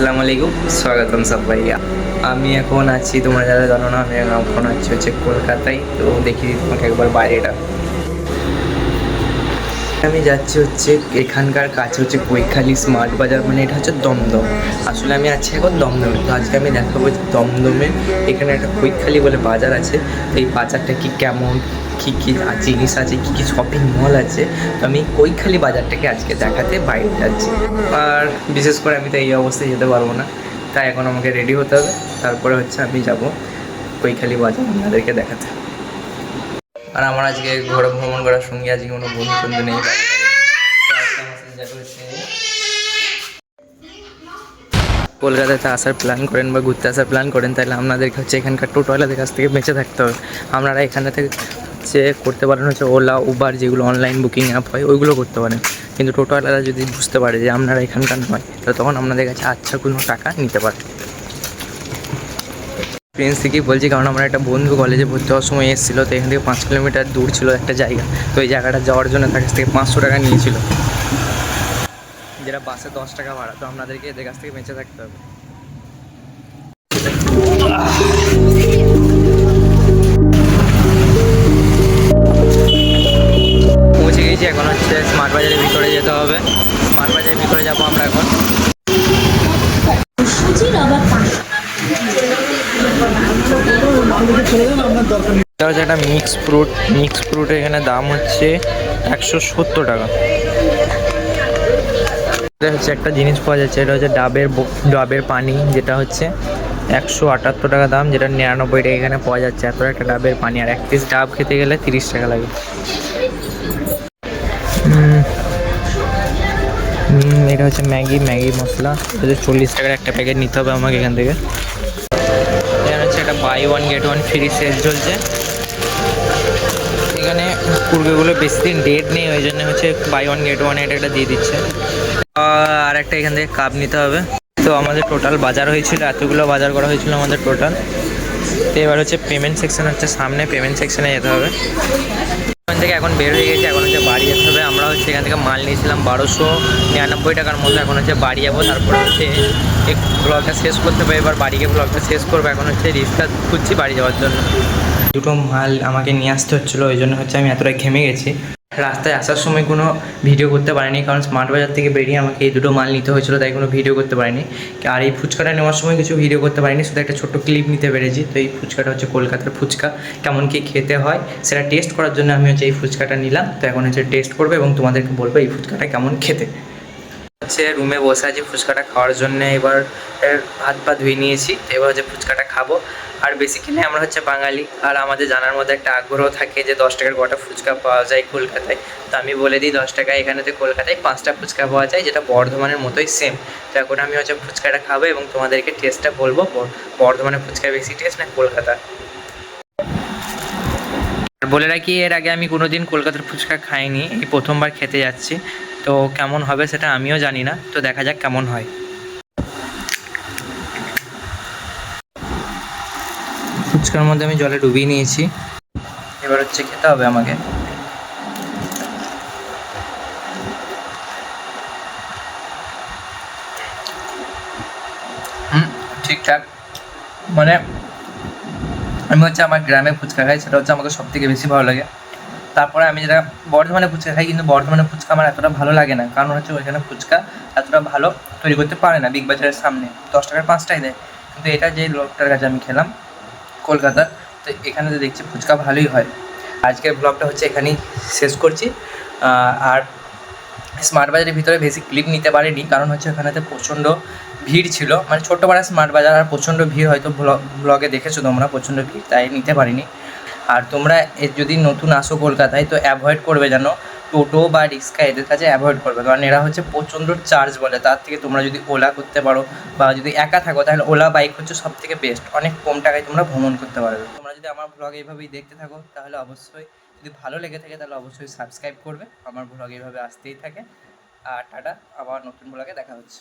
আসসালামু আলাইকুম, স্বাগতম সবাই আমি এখন আছি, তোমরা যারা জানো না, আমি এখন আছি হচ্ছে কলকাতায়, তো দেখি তোমাকে একবার বাইরেটা। আমি যাচ্ছি হচ্ছে এখানকার কাছে হচ্ছে কৈখালি স্মার্ট বাজার মানে এটা হচ্ছে দমদম। আসলে আমি আছি এখন দমদমে, তো আজকে আমি দেখাবো দমদমে এখানে একটা কৈখালি বলে বাজার আছে, তো এই বাজারটা কি কেমন কী কী জিনিস আছে, কী কী শপিং মল আছে, তো আমি কৈখালি বাজারটাকে আজকে দেখাতে বাইরে যাচ্ছি। আর বিশেষ করে আমি তো এই অবস্থায় যেতে পারব না। তাই এখন আমাকে রেডি হতে হবে। তারপরে হচ্ছে আমি যাব কৈখালি বাজার আপনাদেরকে দেখাতে। আর আমার আজকে ঘর ভ্রমণ করার সঙ্গে আজকে কোনো বন্ধু বন্ধু নেই। কলকাতাতে আসার প্ল্যান করেন বা ঘুরতে আসার প্ল্যান করেন, তাহলে আপনাদেরকে হচ্ছে এখানকার টোটোওয়ালাদের কাছ থেকে বেঁচে থাকতে হবে। আপনারা এখানে থেকে হচ্ছে করতে পারেন হচ্ছে ওলা উবার যেগুলো অনলাইন বুকিং অ্যাপ হয়, ওইগুলো করতে পারেন। কিন্তু টোটোওয়ালারা যদি বুঝতে পারে যে আপনারা এখানকার নয় তো তখন আপনাদের কাছে আচ্ছা কোনো টাকা নিতে পারে প্রিন্স থেকেই বলছি, কারণ আমার একটা বন্ধু কলেজে ভর্তি হওয়ার সময় এসেছিল, তো এখান থেকে পাঁচ কিলোমিটার দূর ছিল একটা জায়গা, তো এই জায়গাটা যাওয়ার জন্য তার কাছ থেকে পাঁচশো টাকা নিয়েছিল। যেটা বাসে দশ টাকা ভাড়া, তো আপনাদেরকে এদের কাছ থেকে বেঁচে থাকতে হবে। এটা হচ্ছে একটা মিক্স ফ্রুট মিক্স ফ্রুটের এখানে দাম হচ্ছে একশো সত্তর টাকা। এটা হচ্ছে একটা জিনিস পাওয়া যাচ্ছে, এটা হচ্ছে ডাবের ডাবের পানি, যেটা হচ্ছে একশো আটাত্তর টাকা দাম, যেটা নিরানব্বই টাকা এখানে পাওয়া যাচ্ছে। এত একটা ডাবের পানি, আর এক পিস ডাব খেতে গেলে তিরিশ টাকা লাগে। এটা হচ্ছে ম্যাগি ম্যাগি মশলা। হচ্ছে চল্লিশ টাকার একটা প্যাকেট নিতে হবে আমাকে এখান থেকে। এখানে হচ্ছে একটা buy one get one free sale চলছে। এখানে কুরকুরগুলো বেশি দিন ডেট নেই, ওই জন্য হচ্ছে বাই ওয়ান গেট ওয়ান এটা একটা দিয়ে দিচ্ছে। আর একটা এখান থেকে কাপ নিতে হবে। তো আমাদের টোটাল বাজার হয়েছিল, এতগুলো বাজার করা হয়েছিল আমাদের টোটাল তো এবার হচ্ছে পেমেন্ট সেকশন হচ্ছে সামনে পেমেন্ট সেকশনে যেতে হবে। ওখান থেকে এখন বের হয়ে গেছে, এখন হচ্ছে বাড়ি যেতে হবে। আমরা হচ্ছে এখান থেকে মাল নিয়েছিলাম বারোশো নিরানব্বই টাকার মতো এখন হচ্ছে বাড়ি যাব। তারপরে হচ্ছে ব্লগটা শেষ করতে হবে। এবার বাড়ি গিয়ে ব্লগটা শেষ করব। এখন হচ্ছে রিক্সা খুঁজছি বাড়ি যাওয়ার জন্য। দুটো মাল আমাকে নিয়ে আসতে হচ্ছিল, ওই জন্য হচ্ছে আমি এতটা ঘেমে গেছি। রাস্তায় আসার সময় কোনো ভিডিও করতে পারিনি, কারণ স্মার্ট বাজার থেকে বেরিয়ে আমাকে এই দুটো মাল নিতে হয়েছিল, তাই কোনো ভিডিও করতে পারিনি। আর এই ফুচকাটা নেওয়ার সময় কিছু ভিডিও করতে পারিনি, শুধু একটা ছোট্ট ক্লিপ নিতে পেরেছি। তো এই ফুচকাটা হচ্ছে কলকাতার ফুচকা, কেমন কি খেতে হয় সেটা টেস্ট করার জন্য আমি হচ্ছে এই ফুচকাটা নিলাম। তো এখন হচ্ছে টেস্ট করব এবং তোমাদেরকে বলব এই ফুচকাটা কেমন খেতে। হচ্ছে রুমে বসে আছি ফুচকাটা খাওয়ার জন্য। এবার ভাত ভাত ধুয়ে নিয়েছি, এবার হচ্ছে ফুচকাটা খাব। আর বেসিক্যালি আমরা হচ্ছে বাঙালি, আর আমাদের জানার মধ্যে একটা আগ্রহ থাকে যে দশ টাকার কটা ফুচকা পাওয়া যায় কলকাতায়। তো আমি বলে দিই, দশ টাকায় এখানে তো কলকাতায় পাঁচটা ফুচকা পাওয়া যায়, যেটা বর্ধমানের মতোই সেম তো এখন আমি হচ্ছে ফুচকাটা খাব এবং তোমাদেরকে টেস্টটা বলব। বর্ধমানের ফুচকা বেশি টেস্ট না কলকাতা। বলে রাখি, এর আগে আমি কোনোদিন কলকাতার ফুচকা খাইনি, এই প্রথমবার খেতে যাচ্ছি। তো কেমন হবে সেটা আমিও জানি না, তো দেখা যাক কেমন হয়। ফুচকার মধ্যে আমি জলে ডুবিয়ে নিয়েছি। এবার হচ্ছে খেতে হবে আমাকে। ঠিকঠাক। মানে আমি হচ্ছে আমার গ্রামে ফুচকা খাই, সেটা হচ্ছে আমাকে সব থেকে বেশি ভালো লাগে। তারপরে আমি যেটা বর্ধমানে ফুচকা খাই, কিন্তু বর্ধমানে ফুচকা আমার এতটা ভালো লাগে না। কারণ হচ্ছে ওইখানে ফুচকা এতটা ভালো তৈরি করতে পারে না বিগ বাজারের সামনে। দশ টাকার পাঁচটাই দেয়। কিন্তু এটা যে লোকটার কাছে আমি খেলাম, কলকাতার, তো এখানে তো দেখছি ফুচকা ভালোই হয়। আজকের ব্লগটা হচ্ছে এখানেই শেষ করছি। আর স্মার্ট বাজারের ভিতরে বেশি ক্লিপ নিতে পারিনি, কারণ হচ্ছে ওখানেতে প্রচণ্ড ভিড় ছিল। মানে পাড়া স্মার্ট বাজার আর প্রচণ্ড ভিড় হয়তো ব্লগে দেখেছ তোমরা, প্রচণ্ড ভিড়, তাই নিতে পারিনি। আর তোমরা যদি নতুন আসো কলকাতায়, তো অ্যাভয়েড করবে যেন টোটো বা রিক্সা এদের কাছে অ্যাভয়েড করবে। কারণ এরা হচ্ছে প্রচণ্ড চার্জ বলে, তার থেকে তোমরা যদি ওলা করতে পারো বা যদি একা থাকো, তাহলে ওলা বাইক হচ্ছে সব থেকে বেস্ট অনেক কম টাকায় তোমরা ভ্রমণ করতে পারবে। তোমরা যদি আমার ব্লগ এইভাবেই দেখতে থাকো, তাহলে অবশ্যই যদি ভালো লেগে থাকে, তাহলে অবশ্যই সাবস্ক্রাইব করবে। আমার ব্লগ এইভাবে আসতেই থাকে। আর টাটা, আবার নতুন ব্লগে দেখা হচ্ছে।